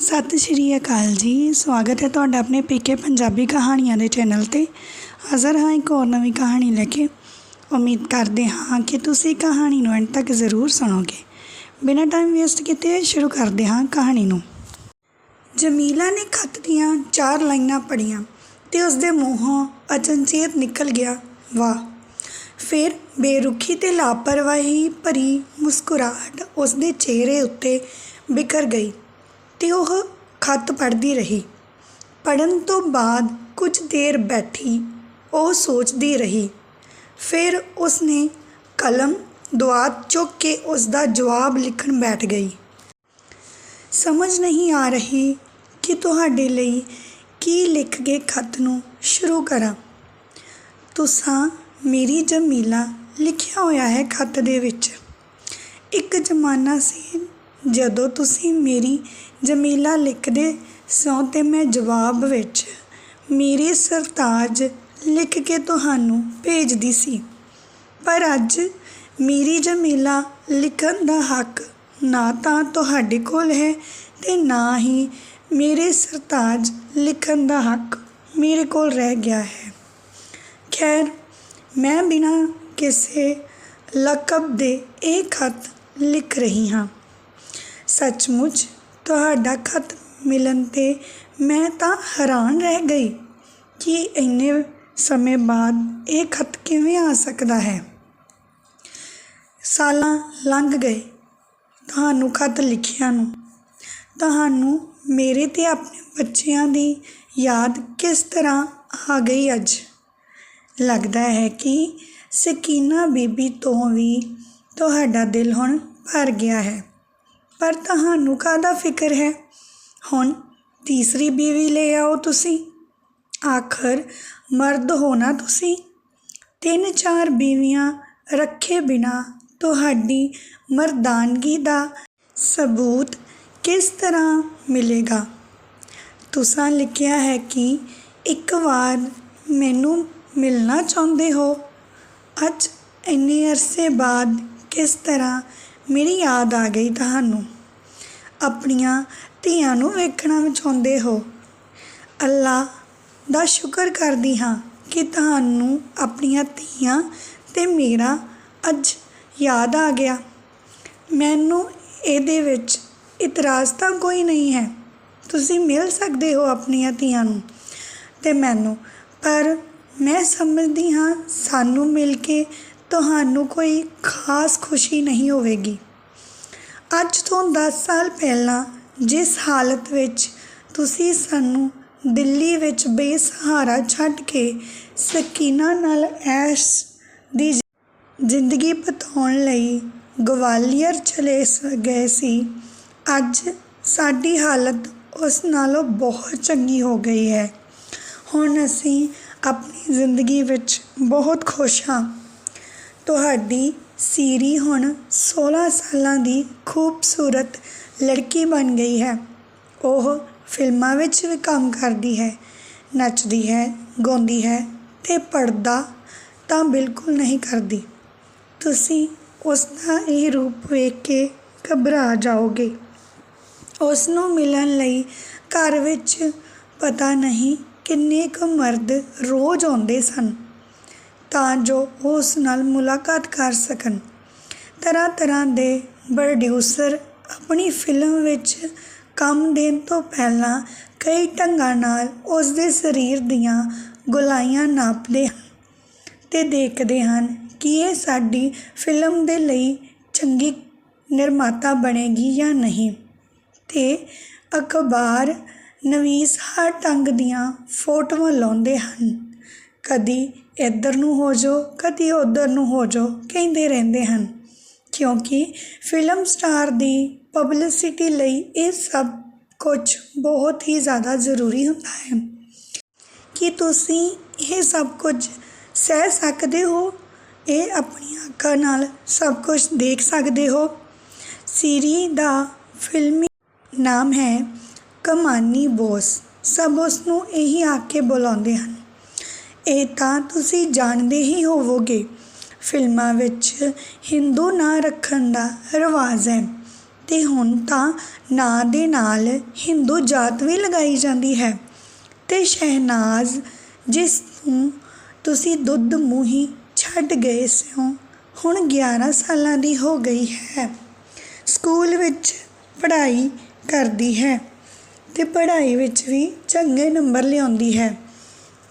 ਸਤਿ ਸ਼੍ਰੀ ਅਕਾਲ ਜੀ। ਸਵਾਗਤ ਹੈ ਤੁਹਾਡਾ ਆਪਣੇ ਪੀਕੇ ਪੰਜਾਬੀ ਕਹਾਣੀਆਂ ਦੇ ਚੈਨਲ 'ਤੇ। ਹਾਜ਼ਰ ਹਾਂ ਇੱਕ ਹੋਰ ਨਵੀਂ ਕਹਾਣੀ ਲੈ ਕੇ। ਉਮੀਦ ਕਰਦੇ ਹਾਂ ਕਿ ਤੁਸੀਂ ਕਹਾਣੀ ਨੂੰ ਅੰਤ ਤੱਕ ਜ਼ਰੂਰ ਸੁਣੋਗੇ। ਬਿਨਾਂ ਟਾਈਮ ਵੇਸਟ ਕੀਤੇ ਸ਼ੁਰੂ ਕਰਦੇ ਹਾਂ ਕਹਾਣੀ ਨੂੰ। ਜਮੀਲਾ ਨੇ ਖੱਤ ਦੀਆਂ ਚਾਰ ਲਾਈਨਾਂ ਪੜ੍ਹੀਆਂ ਤੇ ਉਸਦੇ ਮੂੰਹੋਂ ਅਚਨਚੇਤ ਨਿਕਲ ਗਿਆ, ਵਾਹ। ਫਿਰ ਬੇਰੁਖੀ ਤੇ ਲਾਪਰਵਾਹੀ ਭਰੀ ਮੁਸਕਰਾਹਟ ਉਸਦੇ ਚਿਹਰੇ ਉੱਤੇ ਬਿਖਰ ਗਈ। ਤੇ ਉਹ ਖਤ ਪੜ੍ਹਦੀ ਰਹੀ। ਪੜ੍ਹਨ ਤੋਂ ਬਾਅਦ ਕੁਝ ਦੇਰ ਬੈਠੀ ਉਹ ਸੋਚਦੀ ਰਹੀ। ਫਿਰ ਉਸਨੇ ਕਲਮ ਦੁਆਤ ਚੁੱਕ ਕੇ ਉਸਦਾ ਜਵਾਬ ਲਿਖਣ ਬੈਠ ਗਈ। ਸਮਝ ਨਹੀਂ ਆ ਰਹੀ ਕਿ ਤੁਹਾਡੇ ਲਈ ਕੀ ਲਿਖ ਕੇ ਖਤ ਨੂੰ ਸ਼ੁਰੂ ਕਰਾਂ। ਤੁਸਾਂ ਮੇਰੀ ਜਮੀਲਾ ਲਿਖਿਆ ਹੋਇਆ ਹੈ ਖਤ ਦੇ ਵਿੱਚ। ਇੱਕ ਜ਼ਮਾਨਾ ਸੀ ਜਦੋਂ ਤੁਸੀਂ ਮੇਰੀ ਜਮੀਲਾ ਲਿਖਦੇ ਸੋ ਤੇ ਮੈਂ ਜਵਾਬ ਵਿੱਚ, ਮੇਰੇ ਸਰਤਾਜ ਲਿਖ ਕੇ ਤੁਹਾਨੂੰ ਭੇਜਦੀ ਸੀ, ਪਰ ਅੱਜ ਮੇਰੀ ਜਮੀਲਾ ਲਿਖਣ ਦਾ ਹੱਕ ਨਾ ਤਾਂ ਤੁਹਾਡੇ ਕੋਲ ਹੈ ਤੇ ਨਾ ਹੀ ਮੇਰੇ ਸਰਤਾਜ ਲਿਖਣ ਦਾ ਹੱਕ ਮੇਰੇ ਕੋਲ ਰਹਿ ਗਿਆ ਹੈ। ਖੈਰ, ਮੈਂ ਬਿਨਾਂ ਕਿਸੇ ਲਕਬ ਦੇ ਇਹ ਖਤ ਲਿਖ ਰਹੀ ਹਾਂ। ਸੱਚਮੁੱਚ ਤੁਹਾਡਾ ਖਤ ਮਿਲਣ ਤੇ ਮੈਂ ਤਾਂ ਹੈਰਾਨ ਰਹਿ ਗਈ ਕਿ ਇੰਨੇ ਸਮੇਂ ਬਾਅਦ ਇਹ ਖਤ ਕਿਵੇਂ ਆ ਸਕਦਾ ਹੈ। ਸਾਲਾਂ ਲੰਘ ਗਏ ਤੁਹਾਨੂੰ ਖਤ ਲਿਖਿਆ ਨੂੰ। ਤੁਹਾਨੂੰ ਮੇਰੇ ਤੇ ਆਪਣੇ ਬੱਚਿਆਂ ਦੀ ਯਾਦ ਕਿਸ ਤਰ੍ਹਾਂ ਆ ਗਈ ਅੱਜ? ਲੱਗਦਾ ਹੈ ਕਿ ਸਕੀਨਾ ਬੀਬੀ ਤੋਂ ਵੀ ਤੁਹਾਡਾ ਦਿਲ ਹੁਣ ਭਰ ਗਿਆ ਹੈ। ਪਰ ਤੁਹਾਨੂੰ ਕਾਹਦਾ ਫਿਕਰ ਹੈ? ਹੁਣ ਤੀਸਰੀ ਬੀਵੀ ਲੈ ਆਓ ਤੁਸੀਂ। ਆਖਰ ਮਰਦ ਹੋਣਾ ਤੁਸੀਂ। ਤਿੰਨ ਚਾਰ ਬੀਵੀਆਂ ਰੱਖੇ ਬਿਨਾ ਤੁਹਾਡੀ ਮਰਦਾਨਗੀ ਦਾ ਸਬੂਤ ਕਿਸ ਤਰ੍ਹਾਂ ਮਿਲੇਗਾ? ਤੁਸਾਂ ਲਿਖਿਆ ਹੈ ਕਿ ਇੱਕ ਵਾਰ ਮੈਨੂੰ ਮਿਲਣਾ ਚਾਹੁੰਦੇ ਹੋ। ਅੱਜ ਇੰਨੇ ਅਰਸੇ ਬਾਅਦ ਕਿਸ ਤਰ੍ਹਾਂ ਮੇਰੀ ਯਾਦ ਆ ਗਈ ਤੁਹਾਨੂੰ। ਆਪਣੀਆਂ ਧੀਆਂ ਨੂੰ ਵੇਖਣਾ ਚਾਹੁੰਦੇ ਹੋ। ਅੱਲਾ ਦਾ ਸ਼ੁਕਰ ਕਰਦੀ ਹਾਂ ਕਿ ਤੁਹਾਨੂੰ ਆਪਣੀਆਂ ਧੀਆਂ ਤੇ ਮੇਰਾ ਅੱਜ ਯਾਦ ਆ ਗਿਆ। ਮੈਨੂੰ ਇਹਦੇ ਵਿੱਚ ਇਤਰਾਜ਼ ਤਾਂ ਕੋਈ ਨਹੀਂ ਹੈ। ਤੁਸੀਂ ਮਿਲ ਸਕਦੇ ਹੋ ਆਪਣੀਆਂ ਧੀਆਂ ਨੂੰ ਤੇ ਮੈਨੂੰ। ਪਰ ਮੈਂ ਸਮਝਦੀ ਹਾਂ ਸਾਨੂੰ ਮਿਲ ਕੇ ਤੁਹਾਨੂੰ ਕੋਈ ਖਾਸ ਖੁਸ਼ੀ ਨਹੀਂ ਹੋਵੇਗੀ। ਅੱਜ ਤੋਂ 10 ਸਾਲ ਪਹਿਲਾਂ ਜਿਸ ਹਾਲਤ ਵਿੱਚ ਤੁਸੀਂ ਸਾਨੂੰ ਦਿੱਲੀ ਵਿੱਚ ਬੇਸਹਾਰਾ ਛੱਡ ਕੇ ਸਕੀਨਾ ਨਾਲ ਐਸ਼ ਦੀ ਜ਼ਿੰਦਗੀ ਬਤਾਉਣ ਲਈ ਗਵਾਲੀਅਰ ਚਲੇ ਸ- ਗਏ ਸੀ, ਅੱਜ ਸਾਡੀ ਹਾਲਤ ਉਸ ਨਾਲੋਂ ਬਹੁਤ ਚੰਗੀ ਹੋ ਗਈ ਹੈ। ਹੁਣ ਅਸੀਂ ਆਪਣੀ ਜ਼ਿੰਦਗੀ ਵਿੱਚ ਬਹੁਤ ਖੁਸ਼ ਹਾਂ। ਤੁਹਾਡੀ ਸੀਰੀ ਹੁਣ 16 ਸਾਲਾਂ ਦੀ ਖੂਬਸੂਰਤ ਲੜਕੀ ਬਣ ਗਈ ਹੈ। ਉਹ ਫਿਲਮਾਂ ਵਿੱਚ ਵੀ ਕੰਮ ਕਰਦੀ ਹੈ, ਨੱਚਦੀ ਹੈ, ਗਾਉਂਦੀ ਹੈ ਤੇ ਪੜਦਾ ਤਾਂ ਬਿਲਕੁਲ ਨਹੀਂ ਕਰਦੀ। ਤੁਸੀਂ ਉਸ ਦਾ ਇਹ ਰੂਪ ਵੇਖ ਕੇ ਘਬਰਾ ਜਾਓਗੇ। ਉਸ ਨੂੰ ਮਿਲਣ ਲਈ ਘਰ ਵਿੱਚ ਪਤਾ ਨਹੀਂ ਕਿੰਨੇ ਕੁ ਮਰਦ ਰੋਜ਼ ਆਉਂਦੇ ਸਨ। ਤਾਂ ਜੋ ਉਹ ਉਸ ਨਾਲ ਮੁਲਾਕਾਤ ਕਰ ਸਕਣ। ਤਰ੍ਹਾਂ ਤਰ੍ਹਾਂ ਦੇ ਪ੍ਰੋਡਿਊਸਰ ਆਪਣੀ ਫਿਲਮ ਵਿੱਚ ਕੰਮ ਦੇਣ ਤੋਂ ਪਹਿਲਾਂ ਕਈ ਢੰਗਾਂ ਨਾਲ ਉਸ ਦੇ ਸਰੀਰ ਦੀਆਂ ਗੁਲਾਈਆਂ ਨਾਪਦੇ ਹਨ ਤੇ ਦੇਖਦੇ ਹਨ ਕਿ ਇਹ ਸਾਡੀ ਫਿਲਮ ਦੇ ਲਈ ਚੰਗੀ ਨਿਰਮਾਤਾ ਬਣੇਗੀ ਜਾਂ ਨਹੀਂ। ਤੇ ਅਖਬਾਰ ਨਵੀਸ ਹਰ ਢੰਗ ਦੀਆਂ ਫੋਟੋਆਂ ਲਾਉਂਦੇ ਹਨ। ਕਦੀ ਇੱਧਰ ਨੂੰ ਹੋ ਜਾਓ, ਕਦੀ ਉੱਧਰ ਨੂੰ ਹੋ ਜਾਓ, ਕਹਿੰਦੇ ਰਹਿੰਦੇ ਹਨ। ਕਿਉਂਕਿ ਫਿਲਮ ਸਟਾਰ ਦੀ ਪਬਲਿਸਿਟੀ ਲਈ ਇਹ ਸਭ ਕੁਝ ਬਹੁਤ ਹੀ ਜ਼ਿਆਦਾ ਜ਼ਰੂਰੀ ਹੁੰਦਾ ਹੈ। ਕੀ ਤੁਸੀਂ ਇਹ ਸਭ ਕੁਝ ਸਹਿ ਸਕਦੇ ਹੋ? ਇਹ ਆਪਣੀਆਂ ਅੱਖਾਂ ਨਾਲ ਸਭ ਕੁਝ ਦੇਖ ਸਕਦੇ ਹੋ। ਸੀਰੀ ਦਾ ਫਿਲਮੀ ਨਾਮ ਹੈ ਕਮਾਨੀ ਬੋਸ। ਸਭ ਉਸ ਨੂੰ ਇਹੀ ਆਖ ਕੇ ਬੁਲਾਉਂਦੇ ਹਨ। ਇਹ ਤਾਂ ਤੁਸੀਂ ਜਾਣਦੇ ਹੀ ਹੋਵੋਗੇ, ਫਿਲਮਾਂ ਵਿੱਚ ਹਿੰਦੂ ਨਾਂ ਰੱਖਣ ਦਾ ਰਿਵਾਜ਼ ਹੈ। ਤੇ ਹੁਣ ਤਾਂ ਨਾਂ ਦੇ ਨਾਲ ਹਿੰਦੂ ਜਾਤ ਵੀ ਲਗਾਈ ਜਾਂਦੀ ਹੈ। ਤੇ ਸ਼ਹਿਨਾਜ਼, ਜਿਸ ਨੂੰ ਤੁਸੀਂ ਦੁੱਧ ਮੂੰਹੀ ਛੱਡ ਗਏ ਸਿਓ, ਹੁਣ 11 ਸਾਲਾਂ ਦੀ ਹੋ ਗਈ ਹੈ। ਸਕੂਲ ਵਿੱਚ ਪੜ੍ਹਾਈ ਕਰਦੀ ਹੈ ਤੇ ਪੜ੍ਹਾਈ ਵਿੱਚ ਵੀ ਚੰਗੇ ਨੰਬਰ ਲਿਆਉਂਦੀ ਹੈ।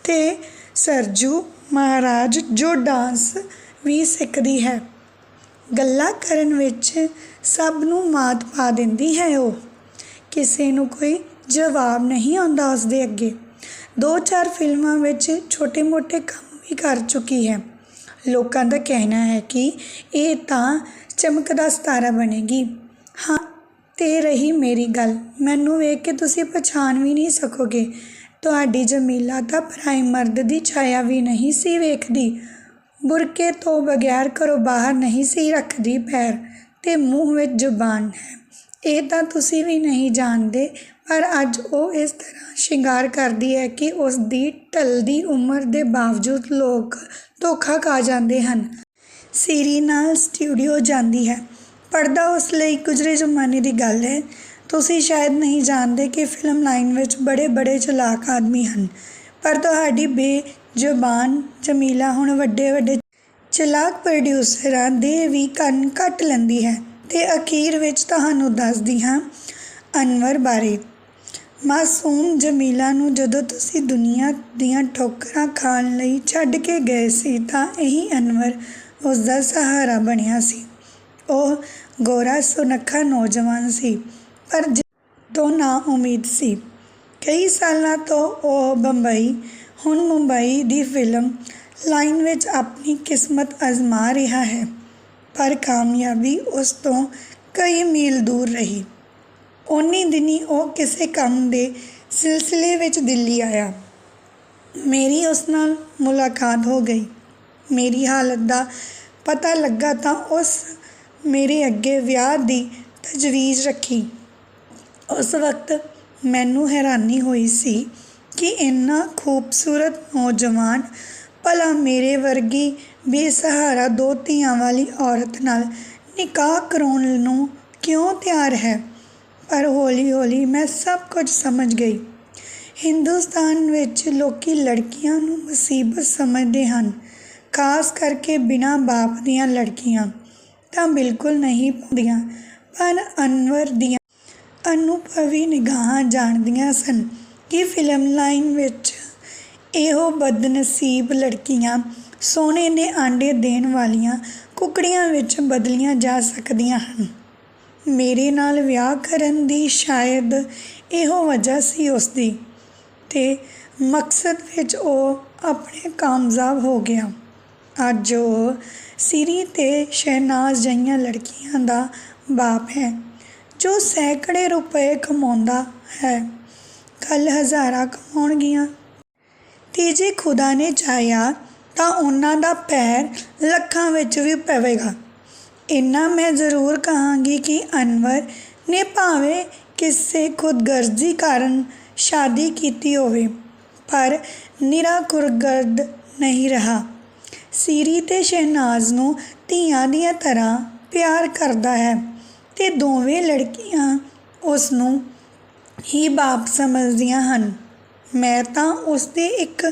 ਤੇ ਸਰਜੂ ਮਹਾਰਾਜ ਜੋ ਡਾਂਸ ਵੀ ਸਿੱਖਦੀ ਹੈ, ਗੱਲਾਂ ਕਰਨ ਵਿੱਚ ਸਭ ਨੂੰ ਮਾਤ ਪਾ ਦਿੰਦੀ ਹੈ ਉਹ। ਕਿਸੇ ਨੂੰ ਕੋਈ ਜਵਾਬ ਨਹੀਂ ਆਉਂਦਾ ਉਸ ਦੇ ਅੱਗੇ। ਦੋ ਚਾਰ ਫਿਲਮਾਂ ਵਿੱਚ ਛੋਟੇ-ਮੋਟੇ ਕੰਮ ਵੀ ਕਰ ਚੁੱਕੀ ਹੈ। ਲੋਕਾਂ ਦਾ ਕਹਿਣਾ ਹੈ ਕਿ ਇਹ ਤਾਂ ਚਮਕਦਾ ਸਿਤਾਰਾ ਬਣੇਗੀ। ਹਾਂ, ਤੇ ਰਹੀ ਮੇਰੀ ਗੱਲ। ਮੈਨੂੰ ਵੇਖ ਕੇ ਤੁਸੀਂ ਪਛਾਣ ਵੀ ਨਹੀਂ ਸਕੋਗੇ। ਤੁਹਾਡੀ ਜਮੀਲਾ ਤਾਂ ਪਰਾਈ ਮਰਦ ਦੀ ਛਾਇਆ ਵੀ ਨਹੀਂ ਸੀ ਵੇਖਦੀ। ਬੁਰਕੇ ਤੋਂ ਬਗੈਰ ਘਰੋਂ ਬਾਹਰ ਨਹੀਂ ਸੀ ਰੱਖਦੀ ਪੈਰ ਤੇ ਮੂੰਹ ਵਿੱਚ ਜ਼ੁਬਾਨ ਹੈ। ਇਹ ਤਾਂ ਤੁਸੀਂ ਵੀ ਨਹੀਂ ਜਾਣਦੇ, ਪਰ ਅੱਜ ਉਹ ਇਸ ਤਰ੍ਹਾਂ ਸ਼ਿੰਗਾਰ ਕਰਦੀ ਹੈ ਕਿ ਉਸ ਦੀ ਢਲਦੀ ਉਮਰ ਦੇ ਬਾਵਜੂਦ ਲੋਕ ਧੋਖਾ ਖਾ ਜਾਂਦੇ ਹਨ। ਸੀਰੀ ਨਾਲ ਸਟੂਡੀਓ ਜਾਂਦੀ ਹੈ। ਪਰਦਾ ਉਸ ਲਈ ਗੁਜ਼ਰੇ ਜ਼ਮਾਨੇ ਦੀ ਗੱਲ ਹੈ। ਤੁਸੀਂ ਸ਼ਾਇਦ ਨਹੀਂ ਜਾਣਦੇ ਕਿ ਫਿਲਮ ਲਾਈਨ ਵਿੱਚ ਬੜੇ ਬੜੇ ਚਲਾਕ ਆਦਮੀ ਹਨ, ਪਰ ਤੁਹਾਡੀ ਬੇਜ਼ੁਬਾਨ ਜਮੀਲਾ ਹੁਣ ਵੱਡੇ ਵੱਡੇ ਚਲਾਕ ਪ੍ਰੋਡਿਊਸਰਾਂ ਦੇ ਵੀ ਕੰਨ ਕੱਟ ਲੈਂਦੀ ਹੈ ਤੇ ਅਖੀਰ ਵਿੱਚ ਤੁਹਾਨੂੰ ਦੱਸਦੀ ਹਾਂ ਅਨਵਰ ਬਾਰੇ। ਮਾਸੂਮ ਜਮੀਲਾ ਨੂੰ ਜਦੋਂ ਤੁਸੀਂ ਦੁਨੀਆ ਦੀਆਂ ਠੋਕਰਾਂ ਖਾਣ ਲਈ ਛੱਡ ਕੇ ਗਏ ਸੀ ਤਾਂ ਇਹੀ ਅਨਵਰ ਉਸ ਦਾ ਸਹਾਰਾ ਬਣਿਆ ਸੀ। ਉਹ ਗੋਰਾ ਸੁਨੱਖਾ ਨੌਜਵਾਨ ਸੀ। ਪਰ ਤੋਂ ਨਾ ਉਮੀਦ ਸੀ। ਕਈ ਸਾਲਾਂ ਤੋਂ ਉਹ ਬੰਬਈ, ਹੁਣ ਮੁੰਬਈ ਦੀ ਫਿਲਮ ਲਾਈਨ ਵਿੱਚ ਆਪਣੀ ਕਿਸਮਤ ਅਜ਼ਮਾ ਰਿਹਾ ਹੈ, ਪਰ ਕਾਮਯਾਬੀ ਉਸ ਤੋਂ ਕਈ ਮੀਲ ਦੂਰ ਰਹੀ। ਉਨੀ ਦਿਨੀ ਉਹ ਕਿਸੇ ਕੰਮ ਦੇ ਸਿਲਸਿਲੇ ਵਿੱਚ ਦਿੱਲੀ ਆਇਆ। ਮੇਰੀ ਉਸ ਨਾਲ ਮੁਲਾਕਾਤ ਹੋ ਗਈ। ਮੇਰੀ ਹਾਲਤ ਦਾ ਪਤਾ ਲੱਗਾ ਤਾਂ ਉਸ ਮੇਰੇ ਅੱਗੇ ਵਿਆਹ ਦੀ ਤਜਵੀਜ਼ ਰੱਖੀ। ਉਸ ਵਕਤ ਮੈਨੂੰ ਹੈਰਾਨੀ ਹੋਈ ਸੀ ਕਿ ਇੰਨਾ ਖੂਬਸੂਰਤ ਨੌਜਵਾਨ ਭਲਾ ਮੇਰੇ ਵਰਗੀ ਬੇਸਹਾਰਾ ਦੋ ਧੀਆਂ ਵਾਲੀ ਔਰਤ ਨਾਲ ਨਿਕਾਹ ਕਰਾਉਣ ਨੂੰ ਕਿਉਂ ਤਿਆਰ ਹੈ? ਪਰ ਹੌਲੀ ਹੌਲੀ ਮੈਂ ਸਭ ਕੁਝ ਸਮਝ ਗਈ। ਹਿੰਦੁਸਤਾਨ ਵਿੱਚ ਲੋਕੀ ਲੜਕੀਆਂ ਨੂੰ ਮੁਸੀਬਤ ਸਮਝਦੇ ਹਨ, ਖਾਸ ਕਰਕੇ ਬਿਨਾਂ ਬਾਪ ਦੀਆਂ ਲੜਕੀਆਂ। ਤਾਂ ਬਿਲਕੁਲ ਨਹੀਂ ਪਾਉਂਦੀਆਂ, ਪਰ ਅਨਵਰ ਦੀਆਂ ਅਨੁਭਵੀ ਨਿਗਾਹਾਂ ਜਾਣਦੀਆਂ ਸਨ ਕਿ ਫਿਲਮ ਲਾਈਨ ਵਿੱਚ ਇਹੋ ਬਦਨਸੀਬ ਲੜਕੀਆਂ ਸੋਨੇ ਦੇ ਆਂਡੇ ਦੇਣ ਵਾਲੀਆਂ ਕੁਕੜੀਆਂ ਵਿੱਚ ਬਦਲੀਆਂ ਜਾ ਸਕਦੀਆਂ ਹਨ। ਮੇਰੇ ਨਾਲ ਵਿਆਹ ਕਰਨ ਦੀ ਸ਼ਾਇਦ ਇਹੋ ਵਜ੍ਹਾ ਸੀ ਉਸ ਦੀ ਤੇ ਮਕਸਦ ਵਿੱਚ ਉਹ ਆਪਣੇ ਕਾਮਯਾਬ ਹੋ ਗਿਆ। ਅੱਜ ਉਹ ਸਿਰੀ ਤੇ ਸ਼ਹਿਨਾਜ਼ ਜਈਆਂ ਲੜਕੀਆਂ ਦਾ ਬਾਪ ਹੈ। ਜੋ ਸੈਂਕੜੇ ਰੁਪਏ ਕਮਾਉਂਦਾ ਹੈ। ਕੱਲ ਹਜ਼ਾਰਾਂ ਕਮਾਉਣਗੀਆਂ। ਤੇ ਜੇ ਖੁਦਾ ਨੇ ਚਾਹਿਆ ਤਾਂ ਉਹਨਾਂ ਦਾ ਪੈਰ ਲੱਖਾਂ ਵਿੱਚ ਵੀ ਪਵੇਗਾ। ਇੰਨਾ ਮੈਂ ਜ਼ਰੂਰ ਕਹਾਂਗੀ ਕਿ ਅਨਵਰ ਨੇ ਭਾਵੇਂ ਕਿਸੇ ਖੁਦਗਰਜ਼ੀ ਕਾਰਨ ਸ਼ਾਦੀ ਕੀਤੀ ਹੋਵੇ, ਪਰ ਨਿਰਾ ਖੁਰਗਰਦ ਨਹੀਂ ਰਹਾ। ਸੀਰੀ ਤੇ ਸ਼ਹਿਨਾਜ਼ ਨੂੰ ਧੀਆਂ ਦੀਆਂ ਤਰ੍ਹਾਂ ਪਿਆਰ ਕਰਦਾ ਹੈ। ਤੇ ਦੋਵੇਂ ਲੜਕੀਆਂ ਉਸ ਨੂੰ ਹੀ ਬਾਪ ਸਮਝਦੀਆਂ ਹਨ। ਮੈਂ ਤਾਂ ਉਸ ਦੇ ਇੱਕ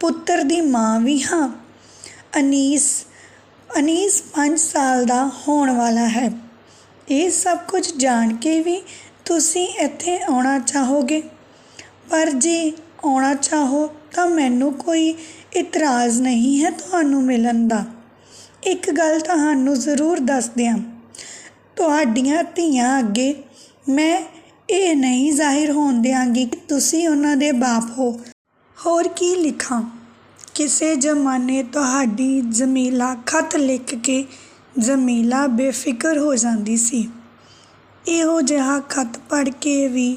ਪੁੱਤਰ ਦੀ ਮਾਂ ਵੀ ਹਾਂ। ਅਨੀਸ ਅਨੀਸ 5 ਸਾਲ ਦਾ ਹੋਣ ਵਾਲਾ ਹੈ। ਇਹ ਸਭ ਕੁਝ ਜਾਣ ਕੇ ਵੀ ਤੁਸੀਂ ਇੱਥੇ ਆਉਣਾ ਚਾਹੋਗੇ? ਪਰ ਜੇ ਆਉਣਾ ਚਾਹੋ ਤਾਂ ਮੈਨੂੰ ਕੋਈ ਇਤਰਾਜ਼ ਨਹੀਂ ਹੈ ਤੁਹਾਨੂੰ ਮਿਲਣ ਦਾ। ਇੱਕ ਗੱਲ ਤੁਹਾਨੂੰ ਜ਼ਰੂਰ ਦੱਸ ਦਿਆਂ ਤੁਹਾਡੀਆਂ ਧੀਆਂ ਅੱਗੇ। ਮੈਂ ਇਹ ਨਹੀਂ ਜ਼ਾਹਿਰ ਹੋਣ ਦਿਆਂਗੀ ਕਿ ਤੁਸੀਂ ਉਹਨਾਂ ਦੇ ਬਾਪ ਹੋ। ਹੋਰ ਕੀ ਲਿਖਾਂ? ਕਿਸੇ ਜ਼ਮਾਨੇ ਤੁਹਾਡੀ ਜ਼ਮੀਲਾ ਖਤ ਲਿਖ ਕੇ ਜ਼ਮੀਲਾ ਬੇਫਿਕਰ ਹੋ ਜਾਂਦੀ ਸੀ। ਇਹੋ ਜਿਹਾ ਖਤ ਪੜ੍ਹ ਕੇ ਵੀ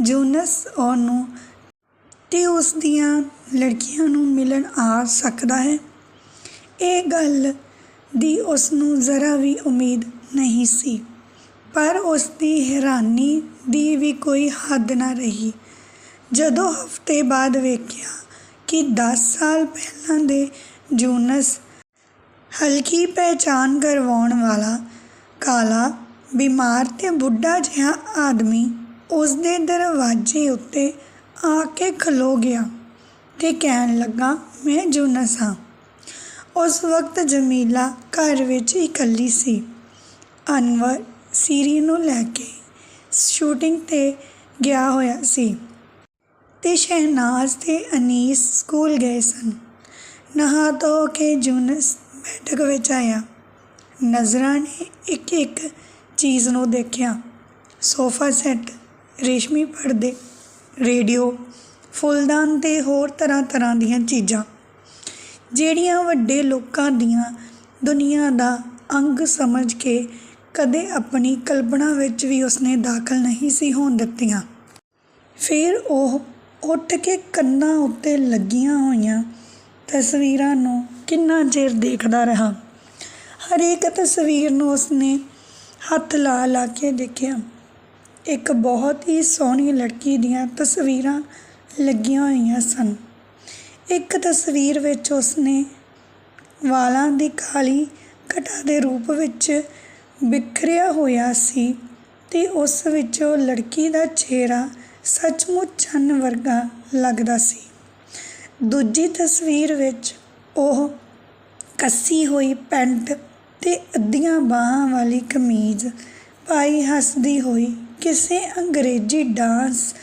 ਜੂਨਸ ਉਹਨੂੰ ਤੇ ਉਸ ਦੀਆਂ ਲੜਕੀਆਂ ਨੂੰ ਮਿਲਣ ਆ ਸਕਦਾ ਹੈ। ਇਹ ਗੱਲ ਦੀ ਉਸ ਨੂੰ ਜ਼ਰਾ ਵੀ ਉਮੀਦ ਨਹੀਂ ਸੀ। ਪਰ ਉਸ ਦੀ ਹੈਰਾਨੀ ਦੀ ਵੀ ਕੋਈ ਹੱਦ ਨਾ ਰਹੀ। ਜਦੋਂ ਹਫ਼ਤੇ ਬਾਅਦ ਵੇਖਿਆ ਕਿ 10 ਸਾਲ ਪਹਿਲਾਂ ਦੇ ਜੂਨਸ ਹਲਕੀ ਪਹਿਚਾਨ ਕਰਵਾਉਣ ਵਾਲਾ ਕਾਲਾ, ਬਿਮਾਰ ਤੇ ਬੁੱਢਾ ਜਿਹਾ ਆਦਮੀ ਉਸ ਦੇ ਦਰਵਾਜ਼ੇ ਉੱਤੇ ਆ ਕੇ ਖਲੋ ਗਿਆ ਤੇ ਕਹਿਣ ਲੱਗਾ, ਮੈਂ ਜੂਨਸ ਹਾਂ। ਉਸ ਵਕਤ ਜਮੀਲਾ ਘਰ ਵਿੱਚ ਇਕੱਲੀ ਸੀ। ਅਨਵਰ ਸੀਰੀ ਨੂੰ ਲੈ ਕੇ ਸ਼ੂਟਿੰਗ ਤੇ ਗਿਆ ਹੋਇਆ ਸੀ ਤੇ ਸ਼ਹਿਨਾਜ਼ ਤੇ ਅਨੀਸ ਸਕੂਲ ਗਏ ਸਨ। ਨਹਾ ਧੋ ਕੇ ਜੂਨਸ ਬੈਠਕ ਵਿੱਚ ਆਇਆ। ਨਜ਼ਰਾਂ ਨੇ ਇੱਕ ਇੱਕ ਚੀਜ਼ ਨੂੰ ਦੇਖਿਆ। ਸੋਫਾ ਸੈੱਟ, ਰੇਸ਼ਮੀ ਪਰਦੇ, ਰੇਡੀਓ, ਫੁੱਲਦਾਨ ਤੇ ਹੋਰ ਤਰ੍ਹਾਂ ਤਰ੍ਹਾਂ ਦੀਆਂ ਚੀਜ਼ਾਂ। ਜਿਹੜੀਆਂ ਵੱਡੇ ਲੋਕਾਂ ਦੀਆਂ ਦੁਨੀਆ ਦਾ ਅੰਗ ਸਮਝ ਕੇ ਕਦੇ ਆਪਣੀ ਕਲਪਨਾ ਵਿੱਚ ਵੀ ਉਸਨੇ ਦਾਖਲ ਨਹੀਂ ਸੀ ਹੋਣ ਦਿੱਤੀਆਂ। ਫਿਰ ਉਹ ਉੱਠ ਕੇ ਕੰਨਾਂ ਉੱਤੇ ਲੱਗੀਆਂ ਹੋਈਆਂ ਤਸਵੀਰਾਂ ਨੂੰ ਕਿੰਨਾ ਚਿਰ ਦੇਖਦਾ ਰਿਹਾ। ਹਰੇਕ ਤਸਵੀਰ ਨੂੰ ਉਸਨੇ ਹੱਥ ਲਾ ਲਾ ਕੇ ਦੇਖਿਆ। ਇੱਕ ਬਹੁਤ ਹੀ ਸੋਹਣੀ ਲੜਕੀ ਦੀਆਂ ਤਸਵੀਰਾਂ ਲੱਗੀਆਂ ਹੋਈਆਂ ਸਨ। ਇੱਕ ਤਸਵੀਰ ਵਿੱਚ ਉਸਨੇ ਵਾਲਾਂ ਦੀ ਕਾਲੀ ਘਟਾ ਦੇ ਰੂਪ ਵਿੱਚ ਬਿਖਰਿਆ ਹੋਇਆ ਸੀ ਤੇ ਉਸ ਵਿੱਚ ਲੜਕੀ ਦਾ ਚਿਹਰਾ ਸੱਚਮੁੱਚ ਚੰਨ ਵਰਗਾ ਲੱਗਦਾ ਸੀ। ਦੂਜੀ ਤਸਵੀਰ ਵਿੱਚ ਉਹ ਕੱਸੀ ਹੋਈ ਪੈਂਟ ਤੇ ਅੱਧੀਆਂ ਬਾਹਾਂ ਵਾਲੀ ਕਮੀਜ਼ ਪਾਈ ਹੱਸਦੀ ਹੋਈ ਕਿਸੇ ਅੰਗਰੇਜ਼ੀ ਡਾਂਸ